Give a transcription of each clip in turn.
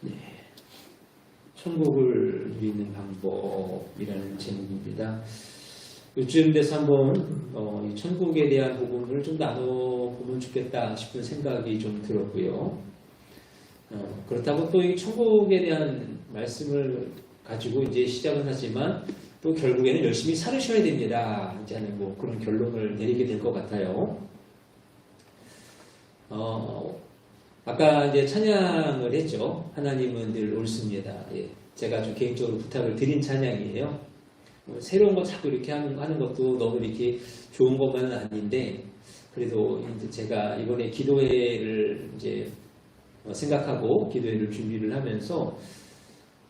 네. 천국을 누리는 방법이라는 제목입니다. 요즘 돼서 한번 어, 이 천국에 대한 부분을 좀 나눠보면 좋겠다 싶은 생각이 좀 들었고요. 어, 그렇다고 또 이 천국에 대한 말씀을 가지고 이제 시작은 하지만 또 결국에는 열심히 살으셔야 됩니다. 이제 하는 뭐 그런 결론을 내리게 될 것 같아요. 어, 아까 이제 찬양을 했죠. 하나님은 늘 옳습니다. 예, 제가 좀 개인적으로 부탁을 드린 찬양이에요. 뭐 새로운 거 자꾸 이렇게 하는, 하는 것도 너무 이렇게 좋은 것만은 아닌데, 그래도 제가 이번에 기도회를 이제 어, 생각하고 기도회를 준비를 하면서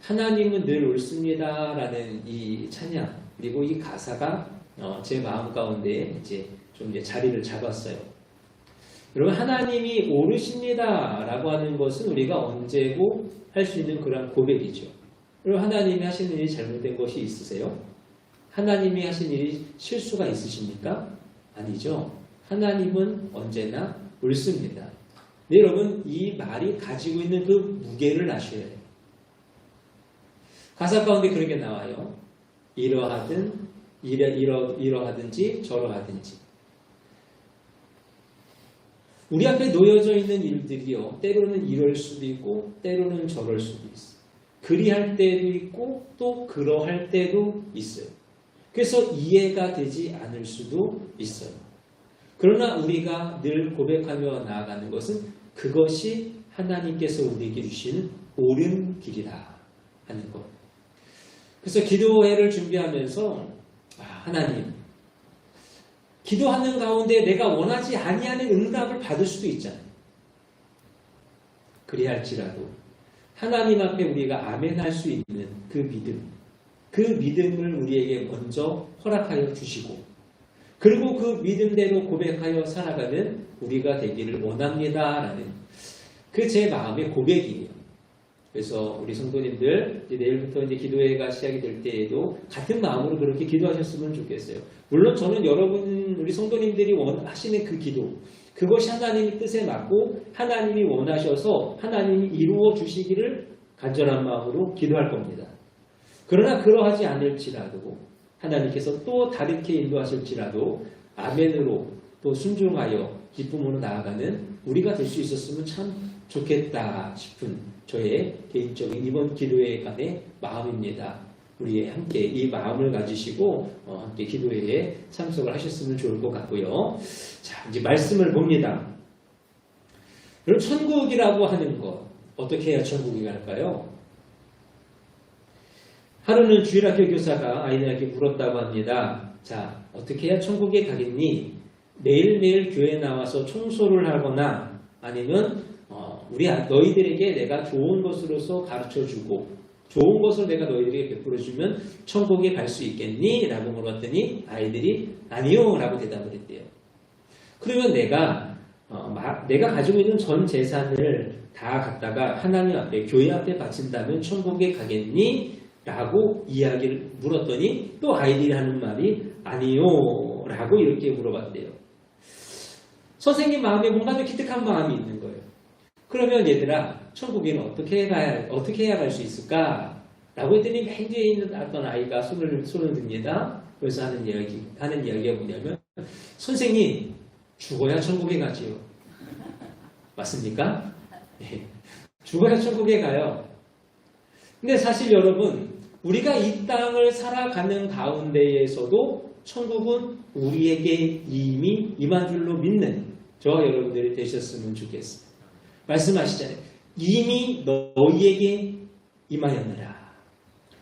하나님은 늘 옳습니다라는 이 찬양 그리고 이 가사가 어, 제 마음 가운데 이제 좀 이제 자리를 잡았어요. 여러분 하나님이 옳으십니다라고 하는 것은 우리가 언제고 할 수 있는 그런 고백이죠. 여러분 하나님이 하시는 일이 잘못된 것이 있으세요? 하나님이 하신 일이 실수가 있으십니까? 아니죠. 하나님은 언제나 옳습니다. 네, 여러분 이 말이 가지고 있는 그 무게를 아셔야 해요. 가사 가운데 그런 게 나와요. 이러하든 이러, 이러, 이러하든지 저러하든지 우리 앞에 놓여져 있는 일들이요. 때로는 이럴 수도 있고 때로는 저럴 수도 있어요. 그리할 때도 있고 또 그러할 때도 있어요. 그래서 이해가 되지 않을 수도 있어요. 그러나 우리가 늘 고백하며 나아가는 것은 그것이 하나님께서 우리에게 주시는 옳은 길이다 하는 것. 그래서 기도회를 준비하면서 아, 하나님 기도하는 가운데 내가 원하지 아니하는 응답을 받을 수도 있잖아요. 그리할지라도 하나님 앞에 우리가 아멘할 수 있는 그 믿음, 그 믿음을 우리에게 먼저 허락하여 주시고 그리고 그 믿음대로 고백하여 살아가는 우리가 되기를 원합니다라는 그 제 마음의 고백이에요. 그래서 우리 성도님들 이제 내일부터 이제 기도회가 시작이 될 때에도 같은 마음으로 그렇게 기도하셨으면 좋겠어요. 물론 저는 여러분 우리 성도님들이 원하시는 그 기도 그것이 하나님의 뜻에 맞고 하나님이 원하셔서 하나님이 이루어 주시기를 간절한 마음으로 기도할 겁니다. 그러나 그러하지 않을지라도 하나님께서 또 다르게 인도하실지라도 아멘으로 또 순종하여 기쁨으로 나아가는 우리가 될 수 있었으면 참 좋겠다 싶은 저의 개인적인 이번 기도회 간의 마음입니다. 우리 함께 이 마음을 가지시고 어, 함께 기도회에 참석을 하셨으면 좋을 것 같고요. 자, 이제 말씀을 봅니다. 여러분, 천국이라고 하는 것, 어떻게 해야 천국이 갈까요? 하루는 주일학교 교사가 아이들에게 물었다고 합니다. 자, 어떻게 해야 천국에 가겠니? 매일매일 교회 나와서 청소를 하거나 아니면 어, 우리 아- 너희들에게 내가 좋은 것으로서 가르쳐 주고 좋은 것을 내가 너희들에게 베풀어 주면 천국에 갈 수 있겠니? 라고 물었더니 아이들이 아니요 라고 대답을 했대요. 그러면 내가 어, 마- 내가 가지고 있는 전 재산을 다 갖다가 하나님 앞에 교회 앞에 바친다면 천국에 가겠니? 라고 이야기를 물었더니 또 아이들이 하는 말이 아니요 라고 이렇게 물어봤대요. 선생님 마음에 뭔가 좀 기특한 마음이 있는 거예요. 그러면 얘들아 천국에는 어떻게 가야 어떻게 해야 갈 수 있을까? 라고 했더니 맨 뒤에 있는 어떤 아이가 손을 손을 듭니다. 그래서 하는 이야기 하는 이야기가 뭐냐면 선생님 죽어야 천국에 가지요. 맞습니까? 네. 죽어야 천국에 가요. 근데 사실 여러분 우리가 이 땅을 살아가는 가운데에서도 천국은 우리에게 이미 임한 줄로 믿는 저와 여러분들이 되셨으면 좋겠습니다. 말씀하시잖아요. 이미 너희에게 임하였느라.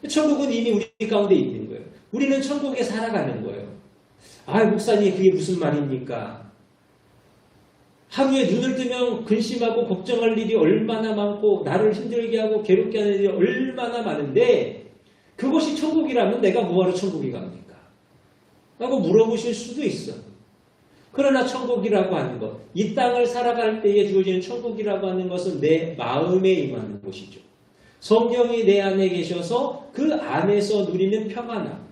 천국은 이미 우리 가운데 있는 거예요. 우리는 천국에 살아가는 거예요. 아, 목사님, 그게 무슨 말입니까? 하루에 눈을 뜨면 근심하고 걱정할 일이 얼마나 많고, 나를 힘들게 하고 괴롭게 하는 일이 얼마나 많은데, 그것이 천국이라면 내가 뭐하러 천국에 갑니까? 라고 물어보실 수도 있어. 그러나 천국이라고 하는 것, 이 땅을 살아갈 때에 주어지는 천국이라고 하는 것은 내 마음에 임하는 곳이죠. 성령이 내 안에 계셔서 그 안에서 누리는 평안함,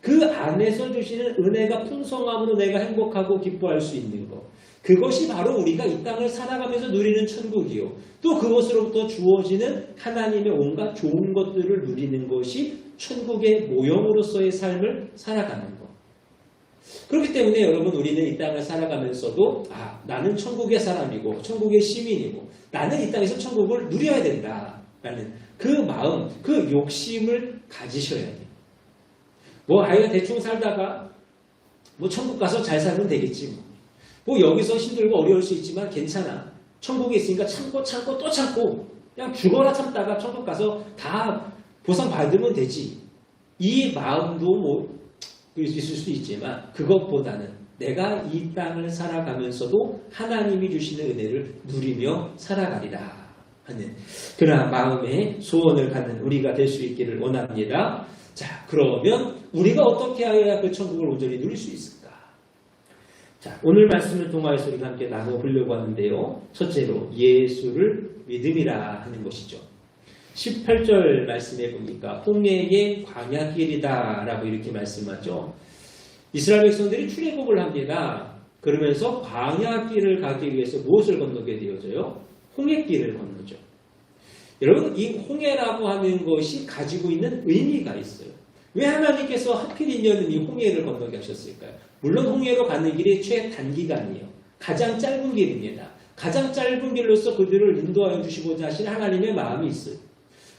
그 안에서 주시는 은혜가 풍성함으로 내가 행복하고 기뻐할 수 있는 것. 그것이 바로 우리가 이 땅을 살아가면서 누리는 천국이요. 또 그것으로부터 주어지는 하나님의 온갖 좋은 것들을 누리는 것이 천국의 모형으로서의 삶을 살아가는 것. 그렇기 때문에 여러분 우리는 이 땅을 살아가면서도 아 나는 천국의 사람이고 천국의 시민이고 나는 이 땅에서 천국을 누려야 된다라는 그 마음, 그 욕심을 가지셔야 돼요. 뭐 아이가 대충 살다가 뭐 천국 가서 잘 살면 되겠지 뭐. 뭐 여기서 힘들고 어려울 수 있지만 괜찮아. 천국에 있으니까 참고 참고 또 참고 그냥 죽어라 참다가 천국 가서 다 보상 받으면 되지. 이 마음도 뭐 있을 수 있지만 그것보다는 내가 이 땅을 살아가면서도 하나님이 주시는 은혜를 누리며 살아가리라 하는 그러한 마음의 소원을 갖는 우리가 될 수 있기를 원합니다. 자, 그러면 우리가 어떻게 해야 그 천국을 온전히 누릴 수 있을까? 자, 오늘 말씀을 통하여서 우리가 함께 나눠보려고 하는데요. 첫째로 예수를 믿음이라 하는 것이죠. 18절 말씀해 보니까 홍해의 광야 길이다 라고 이렇게 말씀하죠. 이스라엘 백성들이 출애굽을 합니다. 그러면서 광야 길을 가기 위해서 무엇을 건너게 되어져요? 홍해 길을 건너죠. 여러분 이 홍해라고 하는 것이 가지고 있는 의미가 있어요. 왜 하나님께서 하필이면 이 홍해를 건너게 하셨을까요? 물론 홍해로 가는 길이 최단기간이에요. 가장 짧은 길입니다. 가장 짧은 길로서 그들을 인도하여 주시고자 하시는 하나님의 마음이 있어요.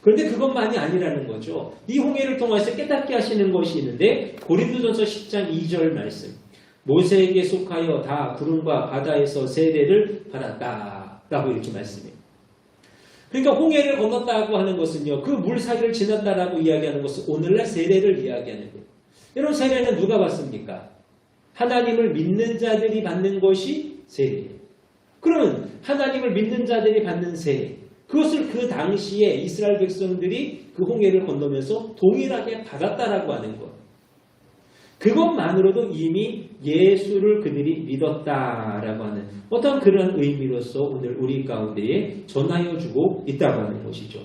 그런데 그것만이 아니라는 거죠. 이 홍해를 통해서 깨닫게 하시는 것이 있는데 고린도전서 10장 2절 말씀. 모세에게 속하여 다 구름과 바다에서 세례를 받았다. 라고 이렇게 말씀해요. 그러니까 홍해를 건넜다고 하는 것은요. 그 물 사이를 지났다라고 이야기하는 것은 오늘날 세례를 이야기하는 거예요. 여러분 세례는 누가 받습니까? 하나님을 믿는 자들이 받는 것이 세례예요. 그러면 하나님을 믿는 자들이 받는 세례. 그것을 그 당시에 이스라엘 백성들이 그 홍해를 건너면서 동일하게 받았다라고 하는 것. 그것만으로도 이미 예수를 그들이 믿었다라고 하는 어떤 그런 의미로서 오늘 우리 가운데에 전하여 주고 있다고 하는 것이죠.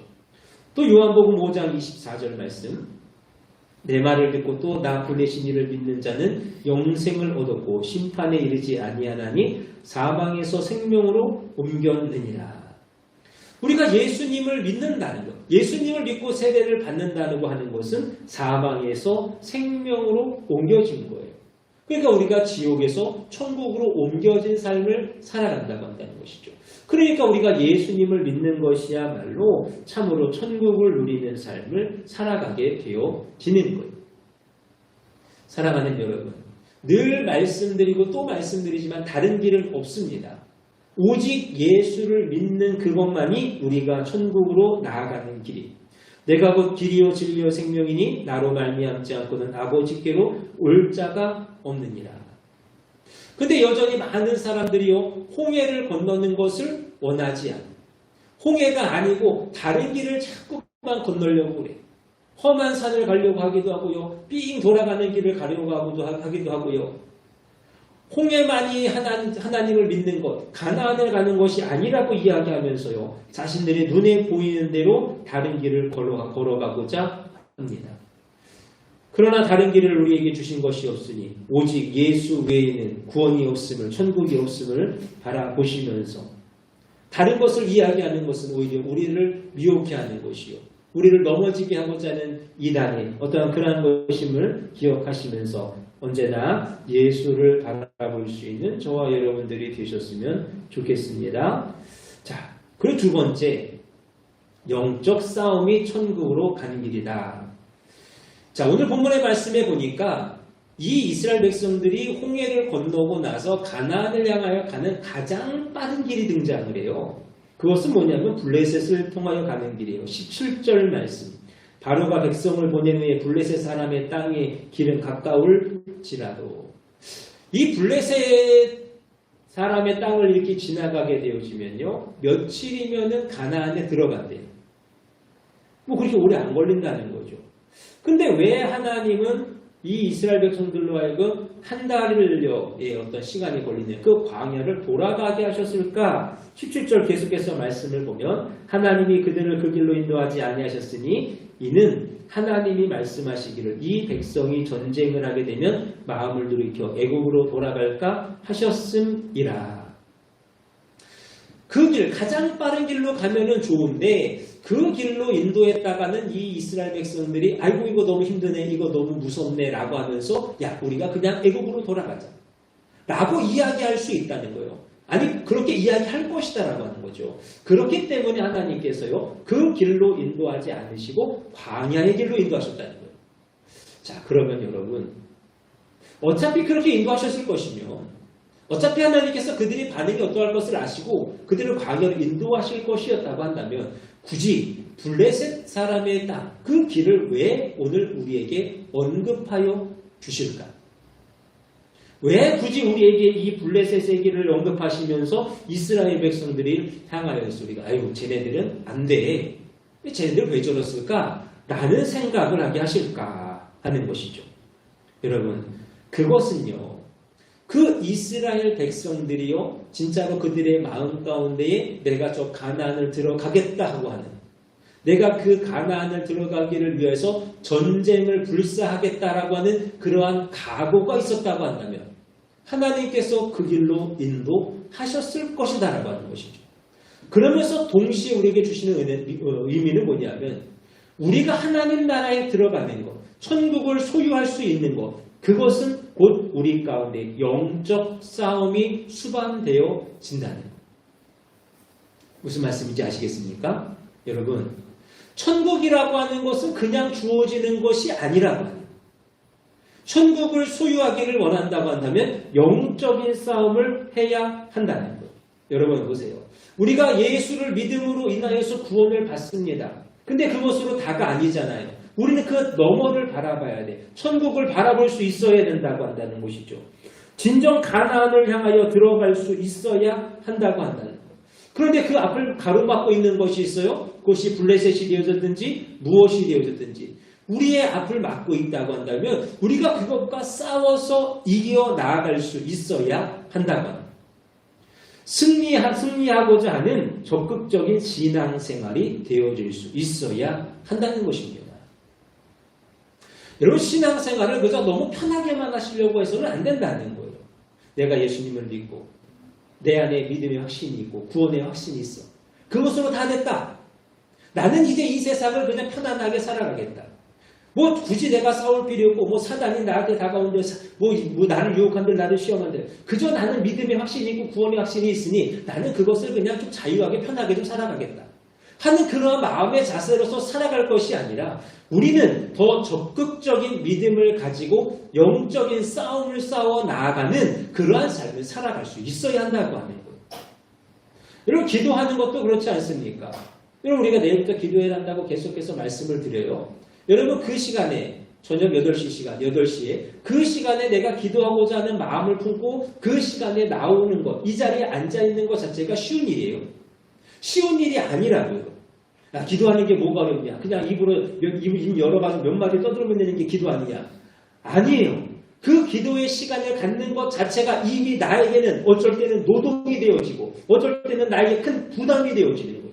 또 요한복음 5장 24절 말씀 내 말을 듣고 또 나 보내신 이를 믿는 자는 영생을 얻었고 심판에 이르지 아니하나니 사망에서 생명으로 옮겼느니라. 우리가 예수님을 믿는다는 것, 예수님을 믿고 세례를 받는다고 하는 것은 사망에서 생명으로 옮겨진 거예요. 그러니까 우리가 지옥에서 천국으로 옮겨진 삶을 살아간다고 한다는 것이죠. 그러니까 우리가 예수님을 믿는 것이야말로 참으로 천국을 누리는 삶을 살아가게 되어지는 거예요. 사랑하는 여러분, 늘 말씀드리고 또 말씀드리지만 다른 길은 없습니다. 오직 예수를 믿는 그것만이 우리가 천국으로 나아가는 길이. 내가 곧 길이요 진리요 생명이니 나로 말미암지 않고는 아버지께로 올 자가 없느니라. 근데 여전히 많은 사람들이요 홍해를 건너는 것을 원하지 않아. 홍해가 아니고 다른 길을 자꾸만 건너려고 그래. 험한 산을 가려고 하기도 하고요. 삥 돌아가는 길을 가려고 하기도, 하고요. 홍해만이 하나님, 하나님 을 믿는 것, 가나안을 가는 것이 아니라고 이야기하면서요. 자신들의 눈에 보이는 대로 다른 길을 걸어가, 걸어가 고자 합니다. 그러나 다른 길을 우리에게 주신 것이 없으니 오직 예수 외에는 구원이 없음을 천국이 없음을 바라보시면서 다른 것을 이야기하는 것은 오히려 우리를 미혹해 하는 것이요. 우리를 넘어지게 하고자 하는 이단의 어떠한 그러한 것임을 기억하시면서 언제나 예수를 바라볼 수 있는 저와 여러분들이 되셨으면 좋겠습니다. 자, 그리고 두 번째, 영적 싸움이 천국으로 가는 길이다. 자, 오늘 본문의 말씀에 보니까 이 이스라엘 백성들이 홍해를 건너고 나서 가나안을 향하여 가는 가장 빠른 길이 등장을 해요. 그것은 뭐냐면 블레셋을 통하여 가는 길이에요. 17절 말씀. 바로가 백성을 보낸 후에 블레셋 사람의 땅의 길은 가까울지라도 이 블레셋 사람의 땅을 이렇게 지나가게 되어지면요 며칠이면은 가나안에 들어간대요. 뭐 그렇게 오래 안 걸린다는 거죠. 근데 왜 하나님은 이 이스라엘 백성들로 하여금 한 달여의 어떤 시간이 걸리는 그 광야를 돌아가게 하셨을까? 17절 계속해서 말씀을 보면 하나님이 그들을 그 길로 인도하지 아니하셨으니 이는 하나님이 말씀하시기를 이 백성이 전쟁을 하게 되면 마음을 돌이켜 애국으로 돌아갈까 하셨음이라. 그 길, 가장 빠른 길로 가면은 좋은데 그 길로 인도했다가는 이 이스라엘 백성들이 아이고 이거 너무 힘드네, 이거 너무 무섭네 라고 하면서 야 우리가 그냥 애국으로 돌아가자 라고 이야기할 수 있다는 거예요. 아니 그렇게 이야기할 것이다 라고 하는 거죠. 그렇기 때문에 하나님께서요 그 길로 인도하지 않으시고 광야의 길로 인도하셨다는 거예요. 자 그러면 여러분 어차피 그렇게 인도하셨을 것이면 어차피 하나님께서 그들이 반응이 어떠할 것을 아시고 그들을 광야로 인도하실 것이었다고 한다면 굳이 블레셋 사람의 땅 그 길을 왜 오늘 우리에게 언급하여 주실까? 왜 굳이 우리에게 이 블레셋의 길을 언급하시면서 이스라엘 백성들이 향하여서 우리가 아유 쟤네들은 안 돼. 쟤네들 왜 저랬을까? 라는 생각을 하게 하실까 하는 것이죠. 여러분 그것은요. 그 이스라엘 백성들이요, 진짜로 그들의 마음 가운데에 내가 저 가나안을 들어가겠다 하고 하는, 내가 그 가나안을 들어가기를 위해서 전쟁을 불사하겠다라고 하는 그러한 각오가 있었다고 한다면, 하나님께서 그 길로 인도하셨을 것이다라고 하는 것이죠. 그러면서 동시에 우리에게 주시는 은혜, 어, 의미는 뭐냐면, 우리가 하나님 나라에 들어가는 것, 천국을 소유할 수 있는 것, 그것은 곧 우리 가운데 영적 싸움이 수반되어 진다는 것. 무슨 말씀인지 아시겠습니까? 여러분, 천국이라고 하는 것은 그냥 주어지는 것이 아니라고 합니다. 천국을 소유하기를 원한다고 한다면 영적인 싸움을 해야 한다는 것. 여러분 보세요. 우리가 예수를 믿음으로 인하여서 구원을 받습니다. 근데 그것으로 다가 아니잖아요. 우리는 그 너머를 바라봐야 돼. 천국을 바라볼 수 있어야 된다고 한다는 것이죠. 진정 가나안을 향하여 들어갈 수 있어야 한다고 한다는 것. 그런데 그 앞을 가로막고 있는 것이 있어요. 그것이 블레셋이 되어졌든지 무엇이 되어졌든지 우리의 앞을 막고 있다고 한다면 우리가 그것과 싸워서 이겨 나아갈 수 있어야 합니다. 승리하, 승리하고자 하는 적극적인 신앙생활이 되어질 수 있어야 한다는 것입니다. 여러분 신앙생활을 그저 너무 편하게만 하시려고 해서는 안 된다는 거예요. 내가 예수님을 믿고 내 안에 믿음의 확신이 있고 구원의 확신이 있어. 그것으로 다 됐다. 나는 이제 이 세상을 그냥 편안하게 살아가겠다. 뭐 굳이 내가 싸울 필요 없고 뭐 사단이 나한테 다가오는데 뭐, 뭐 나를 유혹한들 나를 시험한들 그저 나는 믿음의 확신이 있고 구원의 확신이 있으니 나는 그것을 그냥 좀 자유하게 편하게 좀 살아가겠다. 하는 그런 마음의 자세로서 살아갈 것이 아니라 우리는 더 적극적인 믿음을 가지고 영적인 싸움을 싸워 나아가는 그러한 삶을 살아갈 수 있어야 한다고 하는 거예요. 여러분 기도하는 것도 그렇지 않습니까? 여러분 우리가 내일부터 기도해야 한다고 계속해서 말씀을 드려요. 여러분 그 시간에 저녁 8시 시간, 8시에 그 시간에 내가 기도하고자 하는 마음을 품고 그 시간에 나오는 것, 이 자리에 앉아 있는 것 자체가 쉬운 일이에요. 쉬운 일이 아니라고요. 야, 기도하는 게 뭐가 어렵냐? 그냥 입으로 입 열어봐서 몇 마디 떠들면 되는 게 기도 아니냐? 아니에요. 그 기도의 시간을 갖는 것 자체가 이미 나에게는 어쩔 때는 노동이 되어지고 어쩔 때는 나에게 큰 부담이 되어지는 거예요.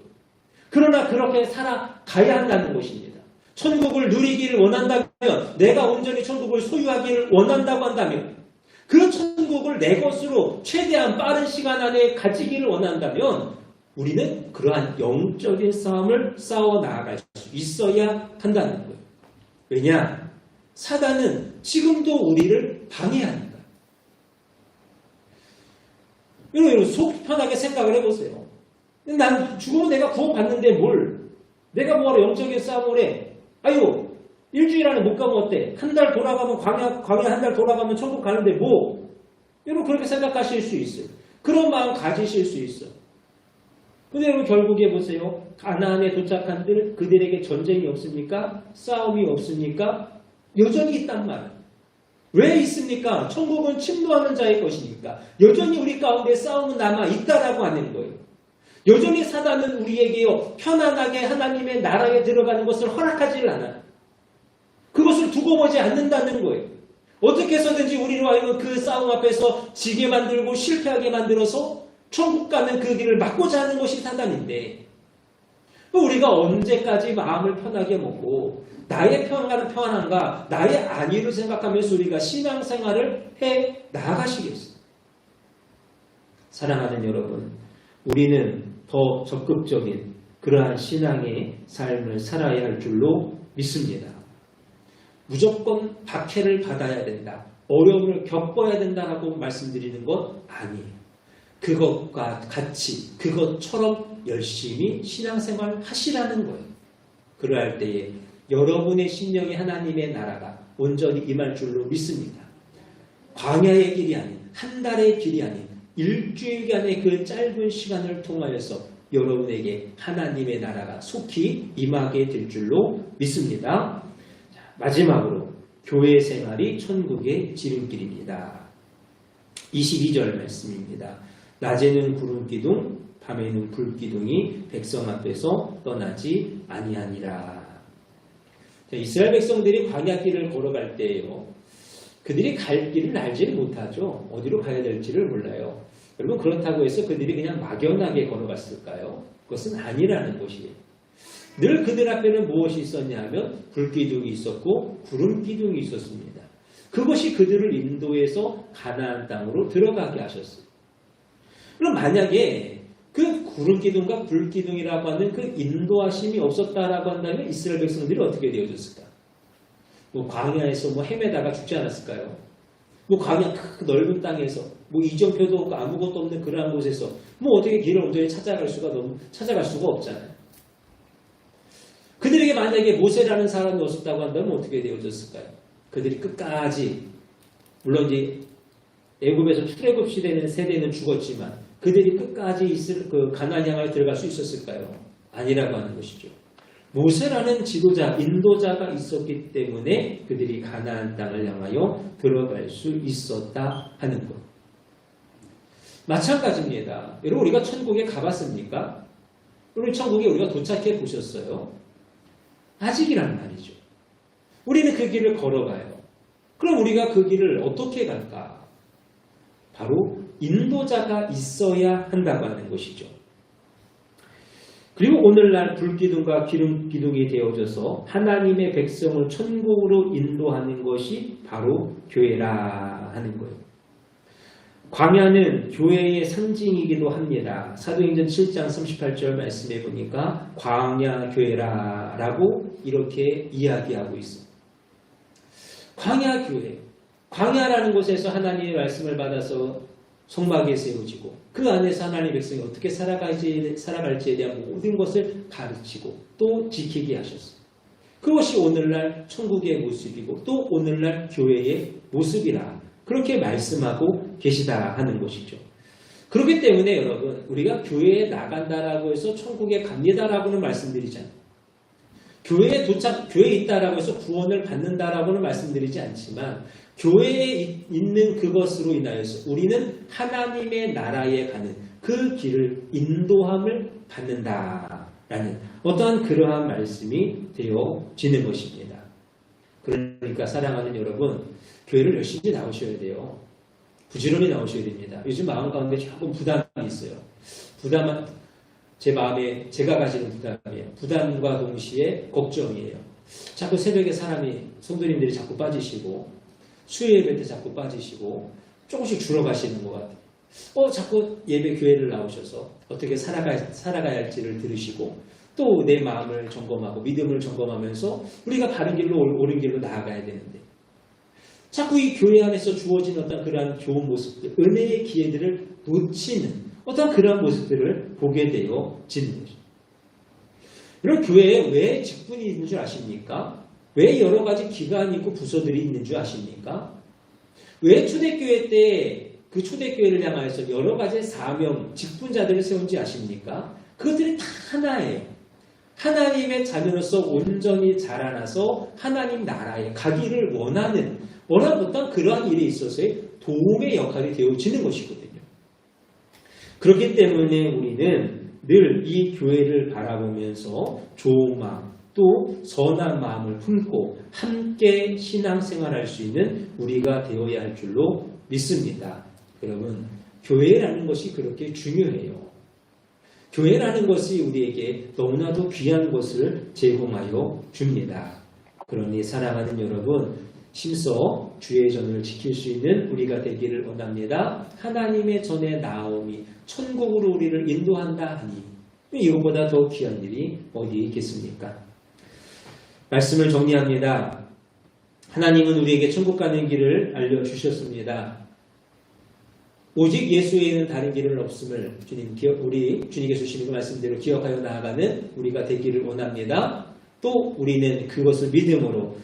그러나 그렇게 살아가야 한다는 것입니다. 천국을 누리기를 원한다면 내가 온전히 천국을 소유하기를 원한다고 한다면 그 천국을 내 것으로 최대한 빠른 시간 안에 가지기를 원한다면 우리는 그러한 영적인 싸움을 싸워 나아갈 수 있어야 한다는 거예요. 왜냐? 사단은 지금도 우리를 방해하니까. 여러분, 속 편하게 생각을 해보세요. 난 죽으면 내가 구원받는데 뭘? 내가 뭐하러 영적인 싸움을 해? 아유, 일주일 안에 못 가면 어때? 한 달 돌아가면, 광야, 광야 한 달 돌아가면 천국 가는데 뭐? 여러분, 그렇게 생각하실 수 있어요. 그런 마음 가지실 수 있어요. 근데 여러분 결국에 보세요. 가나안에 도착한 들 그들에게 전쟁이 없습니까? 싸움이 없습니까? 여전히 있단 말이에요. 왜 있습니까? 천국은 침노하는 자의 것이니까. 여전히 우리 가운데 싸움은 남아 있다라고 하는 거예요. 여전히 사단은 우리에게요 편안하게 하나님의 나라에 들어가는 것을 허락하지를 않아요. 그것을 두고 보지 않는다는 거예요. 어떻게 해서든지 우리로 하여금 그 싸움 앞에서 지게 만들고 실패하게 만들어서 천국 가는 그 길을 막고자 하는 것이 사단인데 우리가 언제까지 마음을 편하게 먹고 나의 평안은 평안한가 나의 안위를 생각하면서 우리가 신앙생활을 해 나가시겠어요. 사랑하는 여러분 우리는 더 적극적인 그러한 신앙의 삶을 살아야 할 줄로 믿습니다. 무조건 박해를 받아야 된다. 어려움을 겪어야 된다라고 말씀드리는 것 아니에요. 그것과 같이 그것처럼 열심히 신앙생활 하시라는 거예요. 그러할 때에 여러분의 심령이 하나님의 나라가 온전히 임할 줄로 믿습니다. 광야의 길이 아닌 한 달의 길이 아닌 일주일간의 그 짧은 시간을 통하여서 여러분에게 하나님의 나라가 속히 임하게 될 줄로 믿습니다. 자, 마지막으로 교회 생활이 천국의 지름길입니다. 22절 말씀입니다. 낮에는 구름 기둥, 밤에는 불 기둥이 백성 앞에서 떠나지 아니하니라. 자, 이스라엘 백성들이 광야길을 걸어갈 때에요. 그들이 갈 길을 알지를 못하죠. 어디로 가야 될지를 몰라요. 여러분 그렇다고 해서 그들이 그냥 막연하게 걸어갔을까요? 그것은 아니라는 것이에요. 늘 그들 앞에는 무엇이 있었냐 하면 불기둥이 있었고 구름 기둥이 있었습니다. 그것이 그들을 인도해서 가나안 땅으로 들어가게 하셨어요. 그럼 만약에 그 구름 기둥과 불 기둥이라고 하는 그 인도하심이 없었다라고 한다면 이스라엘 백성들이 어떻게 되어졌을까? 뭐 광야에서 뭐 헤매다가 죽지 않았을까요? 뭐 광야 그 넓은 땅에서 뭐 이정표도 없고 아무것도 없는 그러한 곳에서 뭐 어떻게 길을 온전히 찾아갈 수가 너무 찾아갈 수가 없잖아요. 그들에게 만약에 모세라는 사람이 없었다고 한다면 어떻게 되어졌을까요? 그들이 끝까지 물론 이제 애굽에서 출애굽 시대는 세대는 죽었지만 그들이 끝까지 있을 그 가나안 향하여 들어갈 수 있었을까요? 아니라고 하는 것이죠. 모세라는 지도자, 인도자가 있었기 때문에 그들이 가나안 땅을 향하여 들어갈 수 있었다 하는 것. 마찬가지입니다. 여러분 우리가 천국에 가봤습니까? 여러분 천국에 우리가 도착해 보셨어요? 아직이란 말이죠. 우리는 그 길을 걸어가요. 그럼 우리가 그 길을 어떻게 갈까? 바로 인도자가 있어야 한다고 하는 것이죠. 그리고 오늘날 불기둥과 기름 기둥이 되어져서 하나님의 백성을 천국으로 인도하는 것이 바로 교회라 하는 거예요. 광야는 교회의 상징이기도 합니다. 사도행전 7장 38절 말씀해 보니까 광야 교회라 라고 이렇게 이야기하고 있습니다. 광야 교회. 광야라는 곳에서 하나님의 말씀을 받아서 성막에 세워지고 그 안에서 하나님의 백성이 어떻게 살아갈지, 살아갈지에 대한 모든 것을 가르치고 또 지키게 하셨어요. 그것이 오늘날 천국의 모습이고 또 오늘날 교회의 모습이라 그렇게 말씀하고 계시다 하는 것이죠. 그렇기 때문에 여러분 우리가 교회에 나간다라고 해서 천국에 갑니다라고는 말씀드리잖아요. 교회에 도착, 교회에 있다라고 해서 구원을 받는다라고는 말씀드리지 않지만 교회에 있는 그것으로 인하여서 우리는 하나님의 나라에 가는 그 길을 인도함을 받는다라는 어떠한 그러한 말씀이 되어지는 것입니다. 그러니까 사랑하는 여러분, 교회를 열심히 나오셔야 돼요. 부지런히 나오셔야 됩니다. 요즘 마음 가운데 조금 부담이 있어요. 부담은 제 마음에 제가 가지는 부담이에요. 부담과 동시에 걱정이에요. 자꾸 새벽에 사람이 성도님들이 자꾸 빠지시고 수요 예배 때 자꾸 빠지시고 조금씩 줄어가시는 것 같아요. 어, 자꾸 예배 교회를 나오셔서 어떻게 살아가, 살아가야 할지를 들으시고 또 내 마음을 점검하고 믿음을 점검하면서 우리가 바른 길로 옳은 길로 나아가야 되는데 자꾸 이 교회 안에서 주어진 어떤 그러한 좋은 모습들, 은혜의 기회들을 놓치는 어떤 그러한 모습들을 보게 되어지는 거죠. 이런 교회에 왜 직분이 있는 줄 아십니까? 왜 여러 가지 기관이 있고 부서들이 있는 줄 아십니까? 왜 초대교회 때 그 초대교회를 향하여서 여러 가지 사명, 직분자들을 세운지 아십니까? 그것들이 다 하나예요. 하나님의 자녀로서 온전히 자라나서 하나님 나라에 가기를 원하는 어떤 그러한 일에 있어서의 도움의 역할이 되어지는 것이거든요. 그렇기 때문에 우리는 늘 이 교회를 바라보면서 좋은 마음, 또 선한 마음을 품고 함께 신앙생활할 수 있는 우리가 되어야 할 줄로 믿습니다. 여러분, 교회라는 것이 그렇게 중요해요. 교회라는 것이 우리에게 너무나도 귀한 것을 제공하여 줍니다. 그러니 사랑하는 여러분, 심서 주의 전을 지킬 수 있는 우리가 되기를 원합니다. 하나님의 전에 나옴이 천국으로 우리를 인도한다 하니 이것보다 더 귀한 일이 어디 있겠습니까? 말씀을 정리합니다. 하나님은 우리에게 천국 가는 길을 알려주셨습니다. 오직 예수 외에는 다른 길은 없음을 주님 기억, 우리 주님께 주시는 그 말씀대로 기억하여 나아가는 우리가 되기를 원합니다. 또 우리는 그것을 믿음으로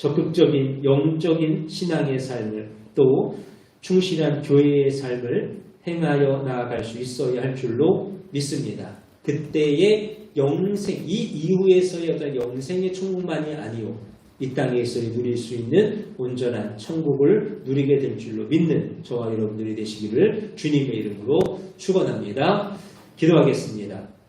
적극적인 영적인 신앙의 삶을 또 충실한 교회의 삶을 행하여 나아갈 수 있어야 할 줄로 믿습니다. 그때의 영생, 이 이후에서의 어떤 영생의 천국만이 아니요. 이 땅에서의 누릴 수 있는 온전한 천국을 누리게 될 줄로 믿는 저와 여러분들이 되시기를 주님의 이름으로 축원합니다. 기도하겠습니다.